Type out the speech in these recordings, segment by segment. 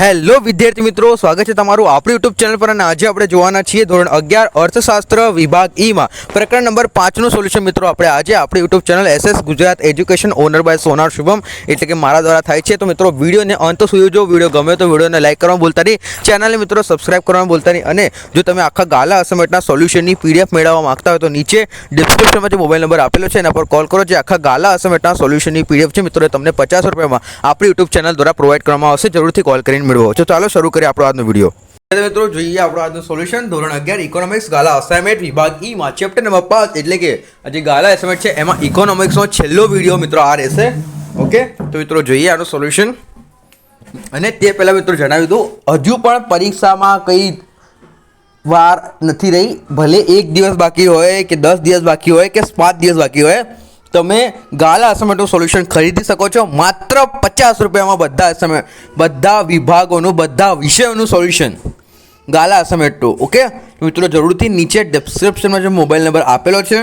Hello વિદ્યાર્થી મિત્રો, સ્વાગત છે તમારું આપણી યુટ્યુબ ચેનલ પર અને આજે આપણે જોવાના છીએ ધોરણ અગિયાર અર્થશાસ્ત્ર વિભાગ ઈમાં પ્રકરણ નંબર પાંચનું સોલ્યુશન મિત્રો આપણે આજે આપણી YouTube channel SS Gujarat education owner by Sonar Shubham, એટલે કે મારા દ્વારા થાય છે. તો મિત્રો, વિડીયોને અંત સુધી જો વીડિયો ગમે તો વિડીયોને લાઇક કરવાનું ભૂલતા નહીં. ચેનલને મિત્રો સબસ્ક્રાઇબ કરવાનું ભૂલતા નહીં. અને જો તમે આખા ગાલા અસમેટના સોલ્યુશનની પીડીએફ મેળવવા માગતા હોય તો નીચે ડિસ્ક્રિપ્શનમાં જે મોબાઈલ નંબર આપેલો છે, એના પર કોલ કરો. જે આખા ગાલા અસમેટના સોલ્યુશનની પીડીએફ છે, મિત્રો તમને પચાસ રૂપિયામાં આપણી યુટ્યુબ ચેનલ દ્વારા પ્રોવાઈડ કરવામાં આવશે. જરૂરથી કોલ કરીને મેળવો. તો ચાલો શરૂ કરીએ આપણો આજનો વીડિયો. મિત્રો જોઈએ આપણો આજનું સોલ્યુશન ધોરણ અગિયાર ઇકોનોમિક્સ ગાલા અસાઇનમેન્ટ વિભાગ ઈમાં ચેપ્ટર નંબર પાંચ એટલે કે જે ગાલા અસાઇનમેન્ટ છે એમાં ઇકોનોમિક્સનો છેલ્લો વીડિયો મિત્રો આ રહેશે. ઓકે તો મિત્રો જોઈએ આનું સોલ્યુશન અને તે પહેલાં મિત્રો જણાવી દઉં. હજુ પણ પરીક્ષામાં કંઈ વાર નથી રહી. ભલે એક દિવસ બાકી હોય કે દસ દિવસ બાકી હોય કે પાંચ દિવસ બાકી હોય. તમે ગાલા અસાઇનમેન્ટનું સોલ્યુશન ખરીદી શકો છો. માત્ર પચાસ રૂપિયામાં બધા અસાઇનમેન્ટ બધા વિભાગોનું, બધા વિષયોનું સોલ્યુશન ગાલા અસાઇનમેન્ટનું ઓકે મિત્રો જરૂરથી નીચે ડિસ્ક્રિપ્શનમાં જે મોબાઈલ નંબર આપેલો છે,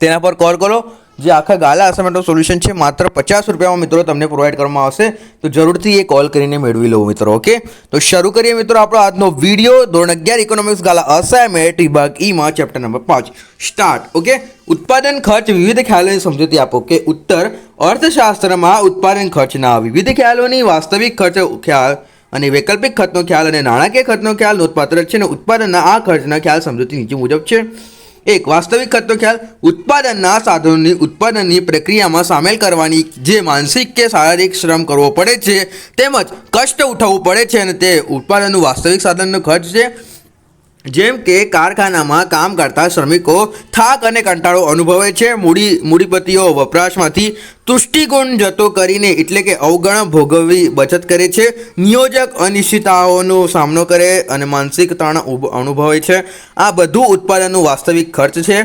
તેના પર કોલ કરો. જે આખા ગાલા અસાઇનમેન્ટનું સોલ્યુશન છે, માત્ર પચાસ રૂપિયામાં મિત્રો તમને પ્રોવાઈડ કરવામાં આવશે. તો જરૂરથી એ કોલ કરીને મેળવી લો મિત્રો ઓકે તો શરૂ કરીએ મિત્રો આપણો આજનો વીડિયો ધોરણ અગિયાર ઇકોનોમિક્સ ગાલા અસાઇનમેન્ટ વિભાગ ઈમાં ચેપ્ટર નંબર પાંચ. સ્ટાર્ટ ઓકે ઉત્પાદન ખર્ચ વિવિધ ખ્યાલોની સમજૂતી આપો કે ઉત્તર, અર્થશાસ્ત્રમાં ઉત્પાદન ખર્ચના વિવિધ ખ્યાલોની વાસ્તવિક ખર્ચ ખ્યાલ અને વૈકલ્પિક ખર્ચનો ખ્યાલ અને નાણાકીય ખર્ચનો ખ્યાલ નોંધપાત્ર છે અને ઉત્પાદનના આ ખર્ચના ખ્યાલ સમજૂતી નીચે મુજબ છે. એક વાસ્તવિક ખર્ચનો ખ્યાલ, ઉત્પાદનના સાધનોની ઉત્પાદનની પ્રક્રિયામાં સામેલ કરવાની જે માનસિક કે શારીરિક શ્રમ કરવો પડે છે, તેમજ કષ્ટ ઉઠાવવું પડે છે અને તે ઉત્પાદનનું વાસ્તવિક સાધનનો ખર્ચ છે. જેમ કે કારખાનામાં કામ કરતા શ્રમિકો થાક અને કંટાળો અનુભવે છે. મૂડી, મૂડીપતિઓ વપરાશમાંથી તુષ્ટિગુણ જતો કરીને એટલે કે અવગણ ભોગવવી બચત કરે છે. નિયોજક અનિશ્ચિતતાઓનો સામનો કરે અને માનસિક તાણ અનુભવે છે. આ બધું ઉત્પાદનનું વાસ્તવિક ખર્ચ છે.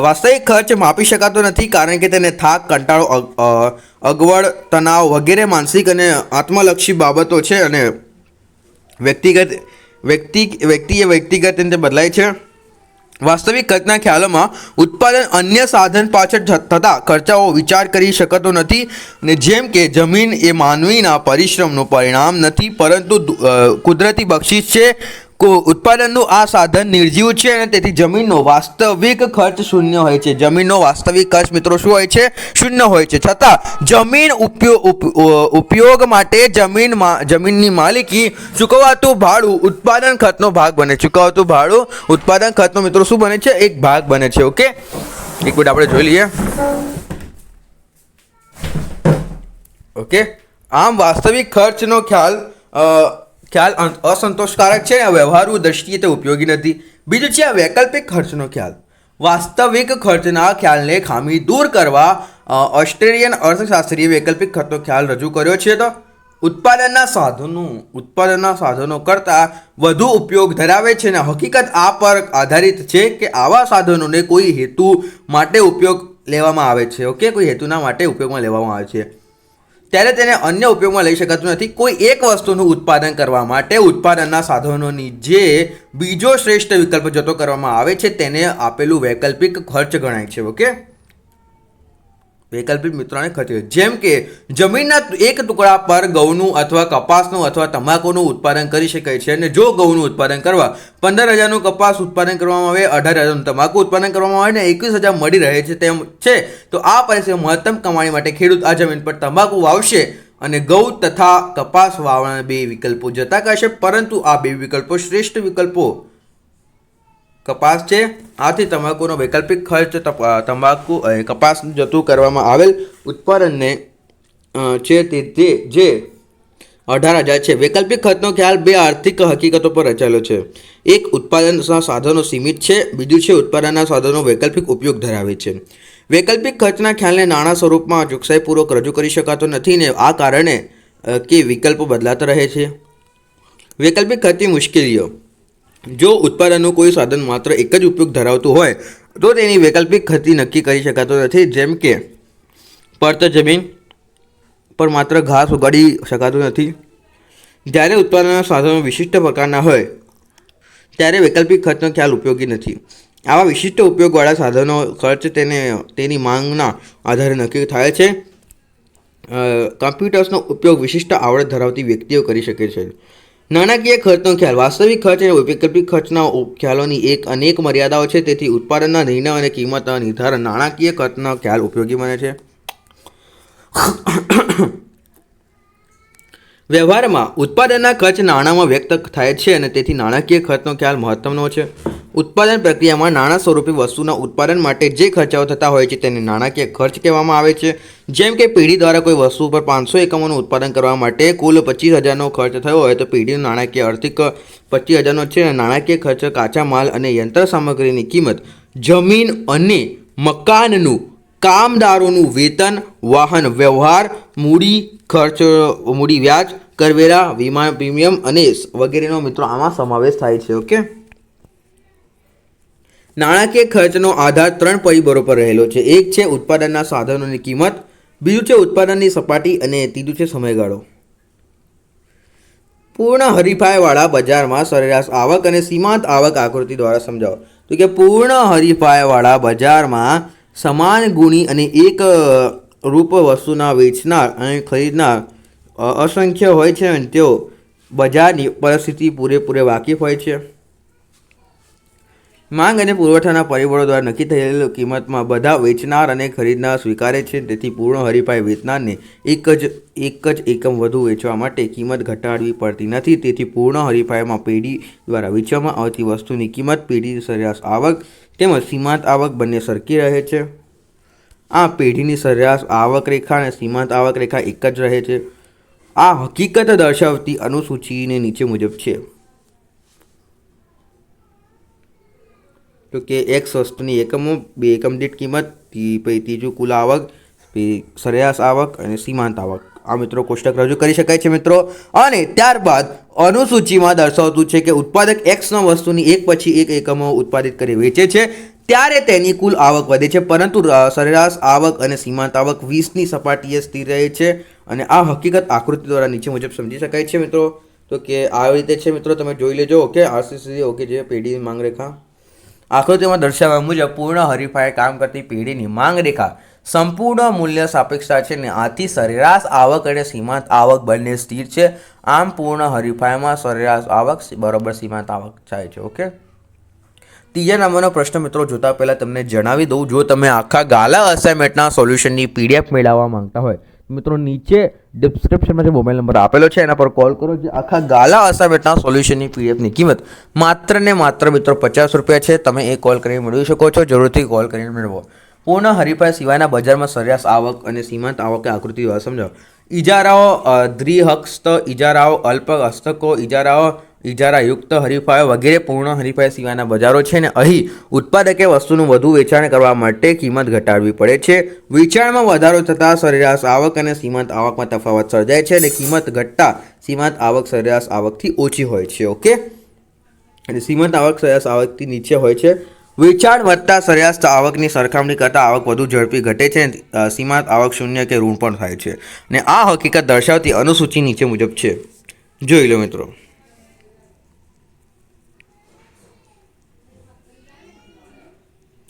વાસ્તવિક ખર્ચ માપી શકાતો નથી કારણ કે તેને થાક, કંટાળો અગવડ, તણાવ વગેરે માનસિક અને આત્મલક્ષી બાબતો છે અને વ્યક્તિગત વ્યક્તિ, વ્યક્તિએ વ્યક્તિગત રીતે બદલાય છે. વાસ્તવિક ખર્ચના ખ્યાલોમાં ઉત્પાદન અન્ય સાધન પાછળ થતા ખર્ચાઓ વિચાર કરી શકતો નથી ને જેમ કે જમીન એ માનવીના પરિશ્રમનું પરિણામ નથી, પરંતુ કુદરતી બક્ષિસ છે. ઉત્પાદનનું આ સાધન નિર્જીવ છે અને તેથી જમીનનો વાસ્તવિક ખર્ચ શૂન્ય હોય છે. જમીનનો વાસ્તવિક ખર્ચ મિત્રો શું હોય છે? શૂન્ય હોય છે. છતાં જમીન ઉપયોગ માટે જમીનમાં જમીનની માલિકી ચૂકવાતું ભાડું ઉત્પાદન ખર્ચનો ભાગ બને ચૂકવાતું ભાડું ઉત્પાદન ખર્ચનો મિત્રો શું બને છે? એક ભાગ બને છે. ઓકે? એક મિનિટ આપણે જોઈ લઈએ. ઓકે? આમ વાસ્તવિક ખર્ચનો ખ્યાલ ખ્યાલ અસંતોષકારક છે અને વ્યવહારુ દ્રષ્ટિએ તે ઉપયોગી નથી. બીજું છે આ વૈકલ્પિક ખર્ચનો ખ્યાલ. વાસ્તવિક ખર્ચના ખ્યાલને ખામી દૂર કરવા ઓસ્ટ્રેલિયન અર્થશાસ્ત્રીએ વૈકલ્પિક ખર્ચનો ખ્યાલ રજૂ કર્યો છે તો? ઉત્પાદનના સાધનો ઉત્પાદનના સાધનો કરતાં વધુ ઉપયોગ ધરાવે છે અને હકીકત આ પર આધારિત છે કે આવા સાધનોને કોઈ હેતુ માટે ઉપયોગ લેવામાં આવે છે, ઓકે? કોઈ હેતુના માટે ઉપયોગમાં લેવામાં આવે છે. ત્યારે તેને અન્ય ઉપયોગમાં લઈ શકાતું નથી. કોઈ એક વસ્તુનું ઉત્પાદન કરવા માટે ઉત્પાદનના સાધનોની જે બીજો શ્રેષ્ઠ વિકલ્પ જતો કરવામાં આવે છે, તેને આપેલું વૈકલ્પિક ખર્ચ ગણાય છે ઓકે વૈકલ્પિક મિત્રોને ખર્ચ જેમ કે, જમીનના એક ટુકડા પર ઘઉંનું અથવા કપાસનું અથવા તમાકુનું ઉત્પાદન કરી શકાય છે અને જો ઘઉંનું ઉત્પાદન કરવા પંદર હજારનું કપાસ ઉત્પાદન કરવામાં આવે, અઢાર હજારનું તમાકુ ઉત્પાદન કરવામાં આવે ને એકવીસ હજાર મળી રહે છે તેમ છે, તો આ પરિસ્થિતિમાં મહત્તમ કમાણી માટે ખેડૂત આ જમીન પર તમાકુ વાવશે અને ઘઉં તથા કપાસ વાવવાના બે વિકલ્પો જતા કરશે પરંતુ આ બે વિકલ્પો શ્રેષ્ઠ વિકલ્પો કપાસ છે. આથી તમાકુનો વૈકલ્પિક ખર્ચ તમાકુ કપાસ જતું કરવામાં આવેલ ઉત્પાદનને છે તે તે, જે અઢાર હજાર છે. વૈકલ્પિક ખર્ચનો ખ્યાલ બે આર્થિક હકીકતો પર રચાયેલો છે. એક, ઉત્પાદનના સાધનો સીમિત છે. બીજું છે, ઉત્પાદનના સાધનો વૈકલ્પિક ઉપયોગ ધરાવે છે. વૈકલ્પિક ખર્ચના ખ્યાલને નાણાં સ્વરૂપમાં ચોકસાઈપૂર્વક રજૂ કરી શકાતો નથી ને આ કારણે કે વિકલ્પો બદલાતા રહે છે. વૈકલ્પિક ખર્ચની મુશ્કેલીઓ. જો ઉત્પાદનનું કોઈ સાધન માત્ર એક જ ઉપયોગ ધરાવતું હોય, તો તેની વૈકલ્પિક ખર્ચી નક્કી કરી શકાતો નથી. જેમ કે, પડતર જમીન પર માત્ર ઘાસ ઉગાડી શકાતું નથી. જ્યારે ઉત્પાદનના સાધનો વિશિષ્ટ પ્રકારના હોય, ત્યારે વૈકલ્પિક ખર્ચનો ખ્યાલ ઉપયોગી નથી. આવા વિશિષ્ટ ઉપયોગવાળા સાધનો ખર્ચ તેને, તેની માંગના આધારે નક્કી થાય છે. કમ્પ્યુટર્સનો ઉપયોગ વિશિષ્ટ આવડત ધરાવતી વ્યક્તિઓ કરી શકે છે. નાણાકીય ખર્ચનો ખ્યાલ, વાસ્તવિક ખર્ચ અને વૈકલ્પિક ખર્ચના ખ્યાલોની એક અનેક મર્યાદાઓ છે, તેથી ઉત્પાદનના નિર્ણય અને કિંમતના નિર્ધારણ નાણાકીય ખર્ચનો ખ્યાલ ઉપયોગી બને છે. વ્યવહારમાં ઉત્પાદનના ખર્ચ નાણાંમાં વ્યક્ત થાય છે અને તેથી નાણાકીય ખર્ચનો ખ્યાલ મહત્વનો છે. ઉત્પાદન પ્રક્રિયામાં નાણાં સ્વરૂપે વસ્તુના ઉત્પાદન માટે જે ખર્ચાઓ થતા હોય છે તેને નાણાકીય ખર્ચ કહેવામાં આવે છે. જેમ કે પેઢી દ્વારા કોઈ વસ્તુ પર પાંચસો એકમોનું ઉત્પાદન કરવા માટે કુલ પચીસ હજારનો ખર્ચ થયો હોય તો પેઢીનો નાણાકીય આર્થિક પચીસ હજારનો છે અને નાણાકીય ખર્ચ કાચા માલ અને યંત્ર સામગ્રીની કિંમત જમીન અને મકાનનું, કામદારોનું વેતન, વાહન વ્યવહાર, મૂડી ખર્ચ, મૂડી વ્યાજ, કરવેરા વીમા પ્રીમિયમ અને વગેરેનો મિત્રો આમાં સમાવેશ થાય છે, ઓકે? નાણાકીય ખર્ચનો આધાર ત્રણ પરિબળો પર રહેલો છે. એક છે ઉત્પાદનના સાધનોની કિંમત, બીજું છે ઉત્પાદનની સપાટી અને ત્રીજું છે સમયગાળો. પૂર્ણ હરીફાઈવાળા બજારમાં સરેરાશ આવક અને સીમાંત આવક આકૃતિ દ્વારા સમજાવો. તો કે પૂર્ણ હરીફાઈવાળા બજારમાં સમાન ગુણી અને એક રૂપ વસ્તુના વેચનાર અને ખરીદનાર અસંખ્ય હોય છે અને તેઓ બજારની પરિસ્થિતિ પૂરેપૂરે વાકેફ હોય છે. માંગ અને પુરવઠાના પરિબળો દ્વારા નક્કી થયેલ કિંમતમાં બધા વેચનાર અને ખરીદનાર સ્વીકારે છે. તેથી પૂર્ણ હરીફાઈ વેચનારને એક જ એક જ એકમ વધુ વેચવા માટે કિંમત ઘટાડવી પડતી નથી. તેથી પૂર્ણ હરીફાઈમાં પેઢી દ્વારા વેચવામાં આવતી વસ્તુની કિંમત પેઢી સરેરાશ આવક તેમજ સીમાંત આવક બંને સરખી રહે છે. આ પેઢીની સરેરાશ આવક રેખા અને સીમાંત આવક રેખા એક જ રહે છે. આ હકીકત દર્શાવતી અનુસૂચિને નીચે મુજબ છે. તો કે એક વસ્તુની એકમો, બે એકમ દીઠ કિંમત પછી ત્રીજું કુલ આવક સરેરાશ આવક અને સીમાંત આવક. આ મિત્રો કોષ્ટક રજૂ કરી શકાય છે મિત્રો. અને ત્યારબાદ અનુસૂચિમાં દર્શાવતું છે કે ઉત્પાદક એક્સના વસ્તુની એક પછી એક એકમો ઉત્પાદિત કરી વેચે છે, ત્યારે તેની કુલ આવક વધે છે. પરંતુ સરેરાશ આવક અને સીમાંત આવક વીસની સપાટીએ સ્થિર રહે છે અને આ હકીકત આકૃતિ દ્વારા નીચે મુજબ સમજી શકાય છે મિત્રો. તો કે આવી રીતે છે મિત્રો, તમે જોઈ લેજો, ઓકે? આરસીસી ઓકે, જે પેઢી માંગ રેખા આકૃતિમાં દર્શાવ્યા મુજબ પૂર્ણ હરીફાઈ કામ કરતી પેઢીની માંગ રેખા સંપૂર્ણ મૂલ્ય સાપેક્ષતા છે ને આથી સરેરાશ આવક અને સીમાંત આવક બંને સ્થિર છે. આમ પૂર્ણ હરીફાઈમાં સરેરાશ આવક બરોબર સીમાંત આવક થાય છે, ઓકે? ત્રીજા નંબરનો પ્રશ્ન મિત્રો જોતા પહેલાં તમને જણાવી દઉં, જો તમે આખા ગાલા અસાઇનમેન્ટના સોલ્યુશનની પીડીએફ મેળવવા માંગતા હોય મિત્રો, નીચે ડિસ્ક્રિપ્શનમાં જે મોબાઈલ નંબર આપેલો છે, એના પર કોલ કરો. જે આખા ગાલા અસાઇનમેન્ટના સોલ્યુશનની પીડીએફની કિંમત માત્ર ને માત્ર મિત્રો પચાસ રૂપિયા છે. તમે એ કોલ કરીને મેળવી શકો છો. જરૂરથી કોલ કરીને મેળવો. પૂર્ણ હરીફાઈ સિવાયના બજારમાં સરેરાશ આવક અને સીમાંત આવક આકૃતિ સમજાવો. ઇજારાઓ દ્રિહસ્ત ઇજારાઓ અલ્પ હસ્તકો ઇજારાઓ ઇજારાયુક્ત હરીફાઈ વગેરે પૂર્ણ હરીફાઈ સિવાયના બજારો છે ને અહીં ઉત્પાદકે વસ્તુનું વધુ વેચાણ કરવા માટે કિંમત ઘટાડવી પડે છે. વેચાણમાં વધારો થતાં સરેરાશ આવક અને સીમાંત આવકમાં તફાવત સર્જાય છે અને કિંમત ઘટતા સીમાંત આવક સરેરાશ આવકથી ઓછી હોય છે, ઓકે? અને સીમાંત આવક સરેરાશ આવકથી નીચે હોય છે. વેચાણ વધતા સરેરાશ આવકની સરખામણી કરતાં આવક વધુ ઝડપી ઘટે છે સીમાંત આવક શૂન્ય કે ઋણ પણ થાય છે. અને આ હકીકત દર્શાવતી અનુસૂચિ નીચે મુજબ છે. જોઈ લો મિત્રો.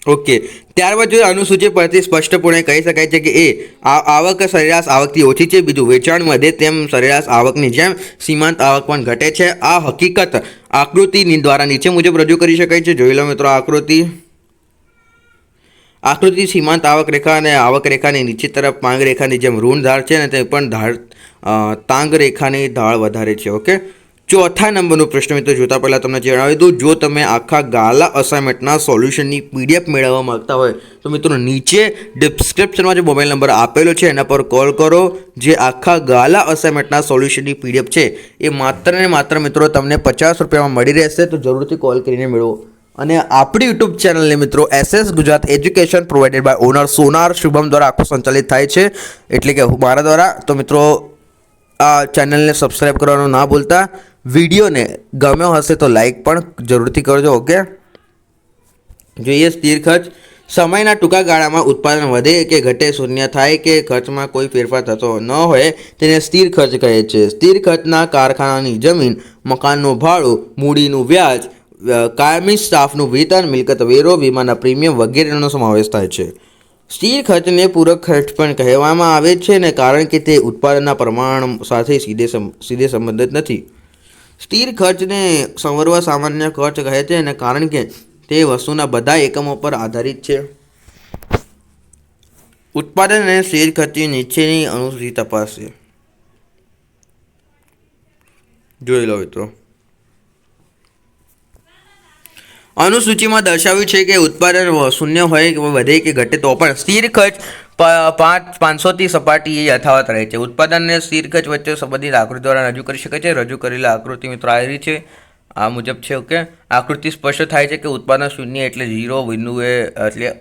ઓકે. ત્યારબાદ જો અનુસૂચિત પરથી સ્પષ્ટપણે કહી શકાય છે કે એ આવક સરેરાશ આવકથી ઓછી છે. બીજું, વેચાણ વધે તેમ સરેરાશ આવકની જેમ સીમાંત આવક પણ ઘટે છે. આ હકીકત આકૃતિની દ્વારા નીચે મુજબ રજૂ કરી શકાય છે. જોઈ લો મિત્રો આકૃતિ. આકૃતિ સીમાંત આવક રેખા અને આવક રેખાની નીચે તરફ પાંગ રેખાની જેમ ઋણ ધાર છે અને તે પણ ધાર તાંગ રેખાની ઢાળ વધારે છે. ઓકે? ચોથા નંબરનો પ્રશ્ન મિત્રો, જોતા પહેલાં તમને જણાવી દઉં, જો તમે આખા ગાલા અસાઇનમેન્ટના સોલ્યુશનની પીડીએફ મેળવવા માગતા હોય, તો મિત્રો નીચે ડિસ્ક્રિપ્શનમાં જે મોબાઈલ નંબર આપેલો છે, એના પર કોલ કરો. જે આખા ગાલા અસાઇનમેન્ટના સોલ્યુશનની પીડીએફ છે, એ માત્ર ને માત્ર મિત્રો તમને પચાસ રૂપિયામાં મળી રહેશે, તો જરૂરથી કોલ કરીને મેળવો. અને આપણી યુટ્યુબ ચેનલને મિત્રો, SS Gujarat education provided by owner Sonar Shubham દ્વારા આખું સંચાલિત થાય છે. એટલે કે મારા દ્વારા. તો મિત્રો, આ ચેનલને સબસ્ક્રાઈબ કરવાનું ના ભૂલતા. વિડીયોને ગમ્યો હશે તો લાઈક પણ જરૂરથી કરજો ઓકે જોઈએ સ્થિર ખર્ચ. સમયના ટૂંકા ગાળામાં ઉત્પાદન વધે કે ઘટે શૂન્ય થાય કે ખર્ચમાં કોઈ ફેરફાર થતો ન હોય તેને સ્થિર ખર્ચ કહે છે. સ્થિર ખર્ચના કારખાનાની જમીન, મકાનનું ભાડું, મૂડીનું વ્યાજ કાયમી સ્ટાફનું વેતન મિલકત વેરો વીમાના પ્રીમિયમ વગેરેનો સમાવેશ થાય છે. સ્થિર ખર્ચને પૂરક ખર્ચ પણ કહેવામાં આવે છે ને કારણ કે તે ઉત્પાદનના પ્રમાણ સાથે સીધે સીધે સંબંધિત નથી. સ્થિર ખર્ચને સંવરવા સામાન્ય ખર્ચ કહે છે અને કારણ કે તે વસ્તુના બધા એકમો પર આધારિત છે. ઉત્પાદન અને સ્થિર ખર્ચની નીચેની અનુસૂચિ તપાસશે જોઈ લો મિત્રો. અનુસૂચિમાં દર્શાવ્યું છે કે ઉત્પાદન શૂન્ય હોય કે વધે કે ઘટે તો પણ સ્થિર ખર્ચ પાંચ, પાંચસોથી સપાટી એ યથાવત રહે છે. ઉત્પાદનને અને વચ્ચે સંબંધિત આકૃતિ દ્વારા રજૂ કરી શકાય છે. રજૂ કરેલી આકૃતિ મિત્રો આવી છે. આ મુજબ છે, ઓકે? આકૃતિ સ્પષ્ટ થાય છે કે ઉત્પાદન શૂન્ય એટલે ઝીરો બિંદુએ, એટલે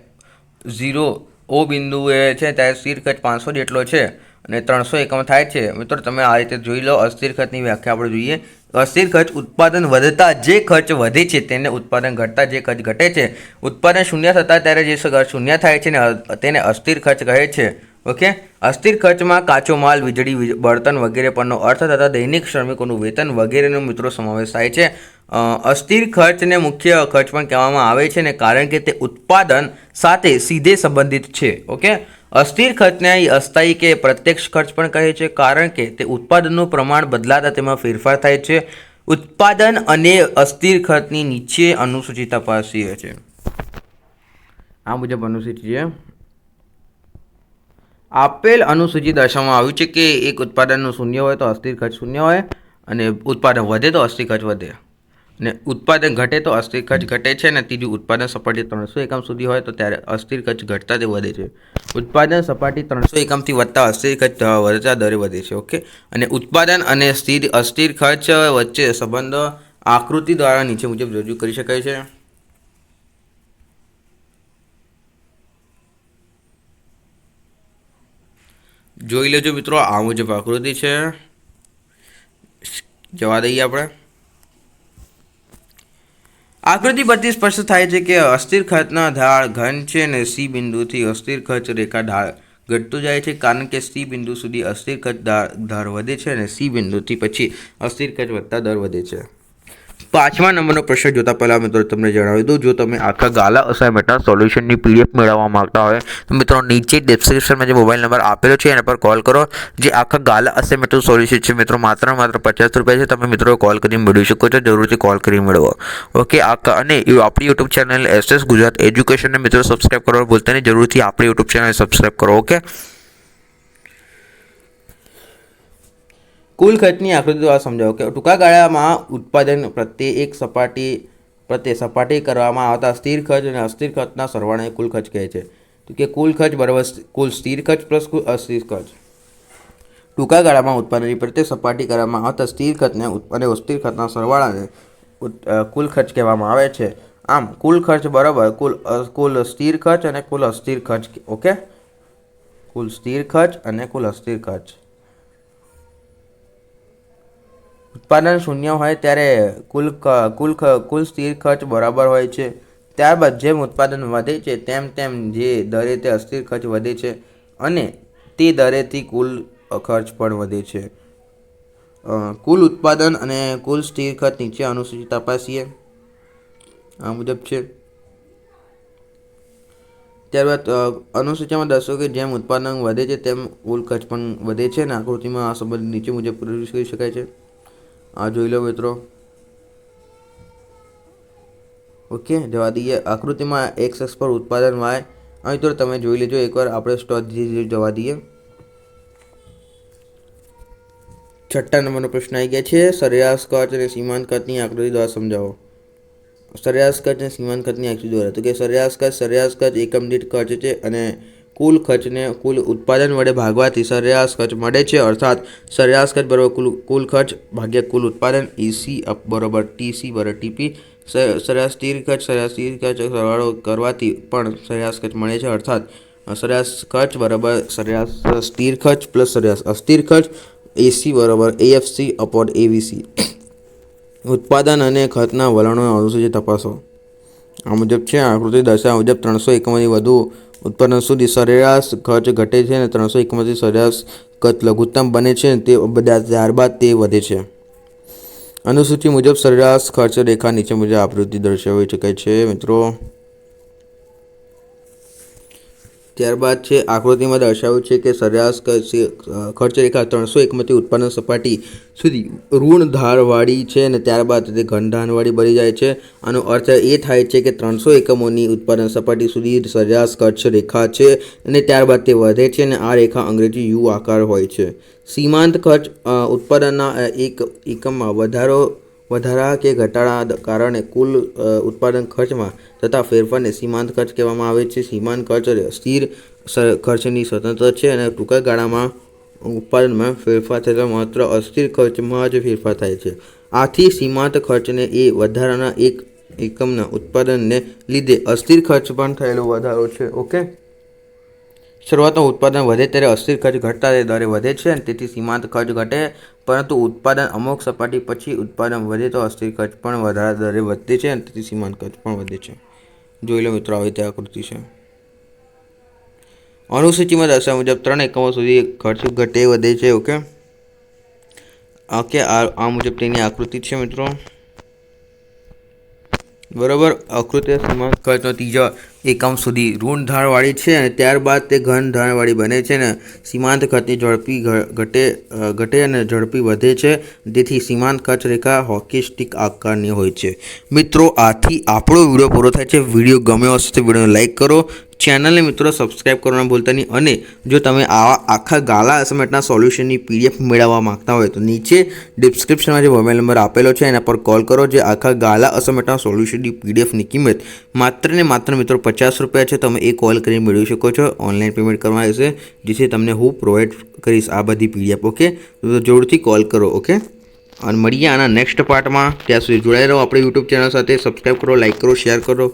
ઝીરો ઓ બિંદુએ છે, ત્યારે સ્થિર પાંચસો જેટલો છે અને ત્રણસો એકમ થાય છે. મિત્રો, તમે આ રીતે જોઈ લો. અસ્થિર ખર્ચની વ્યાખ્યા આપણે જોઈએ. અસ્થિર ખર્ચ ઉત્પાદન વધતા જે ખર્ચ વધે છે તેને ઉત્પાદન ઘટતા જે ખર્ચ ઘટે છે, ઉત્પાદન શૂન્ય થતાં ત્યારે જે શૂન્ય થાય છે ને તેને અસ્થિર ખર્ચ કહે છે. ઓકે? અસ્થિર ખર્ચમાં કાચો માલ, વીજળી, વીજ- બળતણ વગેરે પરનો અર્થ થતા દૈનિક શ્રમિકોનું વેતન વગેરેનો મિત્રો સમાવેશ થાય છે. અસ્થિર ખર્ચને મુખ્ય ખર્ચ પણ કહેવામાં આવે છે ને કારણ કે તે ઉત્પાદન સાથે સીધે સંબંધિત છે, ઓકે? અસ્થિર ખર્ચને અસ્થાયી કે પ્રત્યક્ષ ખર્ચ પણ કહે છે કારણ કે તે ઉત્પાદનનું પ્રમાણ બદલાતા તેમાં ફેરફાર થાય છે. ઉત્પાદન અને અસ્થિર ખર્ચની નીચે અનુસૂચિ તપાસીએ છે. આ મુજબ અનુસૂચિ છે આપેલ અનુસૂચિ દર્શાવવામાં આવ્યું છે કે એક ઉત્પાદનનું શૂન્ય હોય તો અસ્થિર ખર્ચ શૂન્ય હોય અને ઉત્પાદન વધે તો અસ્થિર ખર્ચ વધે. અને ઉત્પાદન ઘટે તો અસ્થિર ખર્ચ ઘટે છે અને ત્રીજું ઉત્પાદન સપાટી ત્રણસો એકમ સુધી હોય તો ત્યારે અસ્થિર ખર્ચ ઘટતા તે વધે છે. ઉત્પાદન સપાટી ત્રણસો એકમથી વધતા અસ્થિર ખર્ચ વધતા દરે વધે છે, ઓકે? અને ઉત્પાદન અને સ્થિર, અસ્થિર ખર્ચ વચ્ચે સંબંધ આકૃતિ દ્વારા નીચે મુજબ રજૂ કરી શકાય છે. જોઈ લેજો મિત્રો, આ મુજબ આકૃતિ છે. જવા દઈએ આપણે. આકૃતિ પરથી સ્પષ્ટ થાય છે કે અસ્થિર ખર્ચના ઢાળ ઘન છે અને સી બિંદુથી અસ્થિર ખર્ચ રેખા ઢાળ ઘટતું જાય છે કારણ કે સી બિંદુ સુધી અસ્થિર ખર્ચ દર વધે છે અને સી બિંદુથી પછી અસ્થિર ખર્ચ વધતા દર વધે છે. પાંચમા નંબરનો પ્રશ્ન જોતા પહેલા મિત્રો તમને જણાવી દઉં, જો તમે આખા ગાલા અસાઇનમેન્ટના સોલ્યુશનની પીડીએફ મેળવવા માંગતા હોય, તો મિત્રો નીચે ડિસ્ક્રિપ્શનમાં જે મોબાઈલ નંબર આપેલો છે, એના પર કોલ કરો. જે આખા ગાલા અસાઇનમેન્ટનું સોલ્યુશન છે, મિત્રો, માત્ર ને માત્ર પચાસ રૂપિયા છે, તમે મિત્રો કોલ કરી મેળવી શકો છો, જરૂરથી કોલ કરી મેળવો. ઓકે આખા અને એ આપણી યુટ્યુબ ચેનલ એસએસ ગુજરાત એજ્યુકેશનને મિત્રો સબસ્ક્રાઇબ કરવા ભૂલતા નહીં, જરૂરથી આપણી યુટ્યુબ ચેનલ સબસ્ક્રાઇબ કરો ઓકે કુલ ખર્ચની આકૃતિ દ્વારા સમજાવો કે ટૂંકા ગાળામાં ઉત્પાદન પ્રત્યે એક સપાટી પ્રત્યે સપાટી કરવામાં આવતા સ્થિર ખર્ચ અને અસ્થિર ખર્ચના સરવાળાને કુલ ખર્ચ કહે છે. કે કુલ ખર્ચ બરાબર કુલ સ્થિર ખર્ચ પ્લસ કુલ અસ્થિર ખર્ચ. ટૂંકા ગાળામાં ઉત્પાદનની પ્રત્યે સપાટી કરવામાં આવતા સ્થિર ખર્ચને અને અસ્થિર ખર્ચના સરવાળાને કુલ ખર્ચ કહેવામાં આવે છે. આમ, કુલ ખર્ચ બરાબર કુલ કુલ સ્થિર ખર્ચ અને કુલ અસ્થિર ખર્ચ, ઓકે? કુલ સ્થિર ખર્ચ અને કુલ અસ્થિર ખર્ચ. ઉત્પાદન શૂન્ય હોય ત્યારે કુલ કુલ કુલ સ્થિર ખર્ચ બરાબર હોય છે. ત્યારબાદ જેમ ઉત્પાદન વધે છે, તેમ તેમ જે દરે તે અસ્થિર ખર્ચ વધે છે અને તે દરેથી કુલ ખર્ચ પણ વધે છે. કુલ ઉત્પાદન અને કુલ સ્થિર ખર્ચ નીચે અનુસૂચિ તપાસીએ આ મુજબ છે. ત્યારબાદ અનુસૂચિમાં દર્શો કે જેમ ઉત્પાદન વધે છે, તેમ કુલ ખર્ચ પણ વધે છે અને આકૃતિમાં આ સંબંધ નીચે મુજબ પૂરી કરી શકાય છે. આ જોઈ લો મિત્રો. ઓકે, જવા દઈએ. આકૃતિમાં એક્સ અક્ષ પર ઉત્પાદન વાય. અહીં તો તમે જોઈ લેજો એકવાર આપણે સ્ટોક જવા દઈએ. છઠ્ઠા નંબરનો પ્રશ્ન આવી ગયા છે. સરેરાશ ખર્ચ અને સીમાંત ખર્ચની આકૃતિ દ્વારા સમજાવો. સરેરાશ ખર્ચ અને સીમાંત ખર્ચની આકૃતિ દ્વારા. તો કે સરેરાશ ખર્ચ સરેરાશ ખર્ચ એકમ દીઠ ખર્ચ છે અને કુલ ખર્ચને કુલ ઉત્પાદન વડે ભાગવાથી સરેરાશ ખર્ચ મળે છે. અર્થાત, સરેરાશ ખર્ચ બરાબર કુલ કુલ ખર્ચ ભાગ્યા કુલ ઉત્પાદન ઈસી બરાબર ટીસી બરાબર ટીપી સરેરાશ સ્થિર ખર્ચ, સરેરાશ સ્થિર ખર્ચ સરવાળો કરવાથી પણ સરેરાશ ખર્ચ મળે છે. અર્થાત, સરેરાશ ખર્ચ બરાબર સરેરાશ સ્થિર ખર્ચ પ્લસ સરેરાશ અસ્થિર ખર્ચ એસી બરાબર એએફસી અપોન એવીસી ઉત્પાદન અને ખર્ચના વલણો અનુસૂચિ તપાસો. આ મુજબ છે આકૃતિ દર્શાવ્યા મુજબ ત્રણસો એકમથી વધુ ઉત્પાદન સુધી સરેરાશ ખર્ચ ઘટે છે અને ત્રણસો એકમાંથી સરેરાશ ખર્ચ લઘુત્તમ બને છે તે બધા ત્યારબાદ તે વધે છે. અનુસૂચિ મુજબ સરેરાશ ખર્ચ રેખા નીચે મુજબ આવૃત્તિ દર્શાવી શકાય છે, મિત્રો ત્યારબાદ છે, આકૃતિમાં દર્શાવ્યું છે કે સરેરાશ ખર્ચ રેખા ત્રણસો એકમથી ઉત્પાદન સપાટી સુધી ઋણ ધારવાળી છે અને ત્યારબાદ તે ઘનધારવાળી બની જાય છે. આનો અર્થ એ થાય છે કે ત્રણસો એકમોની ઉત્પાદન સપાટી સુધી સરેરાશ ખર્ચ રેખા છે અને ત્યારબાદ તે વધે છે અને આ રેખા અંગ્રેજી યુ આકાર હોય છે. સીમાંત ખર્ચ ઉત્પાદનના એક એકમમાં વધારો વધારા કે ઘટાડા કારણે કુલ ઉત્પાદન ખર્ચમાં થતા ફેરફારને સીમાંત ખર્ચ કહેવામાં આવે છે. સીમાંત ખર્ચ સ્થિર ખર્ચની સ્વતંત્ર છે અને ટૂંકા ગાળામાં ઉત્પાદનમાં ફેરફાર થતા માત્ર અસ્થિર ખર્ચમાં જ ફેરફાર થાય છે. આથી સીમાંત ખર્ચને એ વધારાના એક એકમના ઉત્પાદનને લીધે અસ્થિર ખર્ચ પણ થયેલો વધારો છે. ઓકે? શરૂઆતમાં ઉત્પાદન વધે ત્યારે અસ્થિર ખર્ચ ઘટતા તે દરે વધે છે અને તેથી સીમાંત ખર્ચ ઘટે, પરંતુ ઉત્પાદન અમુક સપાટી પછી ઉત્પાદન વધે તો અસ્થિર ખર્ચ પણ વધારા દરે વધે છે અને તેથી સીમાંત ખર્ચ પણ વધે છે. જોઈ લો મિત્રો આવી તે આકૃતિ છે. અનુસૂચિમાં દર્શાવ્યા મુજબ ત્રણ એકમો સુધી ખર્ચ ઘટે વધે છે, ઓકે? ઓકે આ આ મુજબ તેની આકૃતિ છે મિત્રો. બરાબર? આકૃતિ સીમાંત ખર્ચનો ત્રીજા એકમ સુધી ઋણ ધારવાળી છે અને ત્યારબાદ તે ઘન ધારવાળી બને છે અને સીમાંત ખર્ચની ઝડપી ઘટે ઘટે અને ઝડપી વધે છે. તેથી સીમાંત ખર્ચ રેખા હોકી સ્ટિક આકારની હોય છે. મિત્રો, આથી આપણો વીડિયો પૂરો થાય છે. વીડિયો ગમ્યો હશે તો વિડીયોને લાઈક કરો ચેનલને મિત્રો સબસ્ક્રાઇબ કરવાનું ભૂલતા નહીં અને જો તમે આવા આખા ગાલા અસાઇનમેન્ટના સોલ્યુશનની પીડીએફ મેળવવા માંગતા હોય તો નીચે ડિસ્ક્રિપ્શનમાં જે મોબાઈલ નંબર આપેલો છે એના પર કોલ કરો જે આખા ગાલા અસાઇનમેન્ટના સોલ્યુશનની પીડીએફની કિંમત માત્ર ને માત્ર મિત્રો પચાસ રૂપિયા છે, તમે એ કોલ કરીને મેળવી શકો છો. ઓનલાઈન પેમેન્ટ કરવા આવશે જેથી તમને હું પ્રોવાઈડ કરીશ આ બધી પીડીએફ, ઓકે? તો જરૂરથી કોલ કરો, ઓકે? અને મળીએ આના નેક્સ્ટ પાર્ટમાં ત્યાં સુધી જોડાઈ રહો. આપણે યુટ્યુબ ચેનલ સાથે સબસ્ક્રાઈબ કરો, લાઈક કરો, શેર કરો.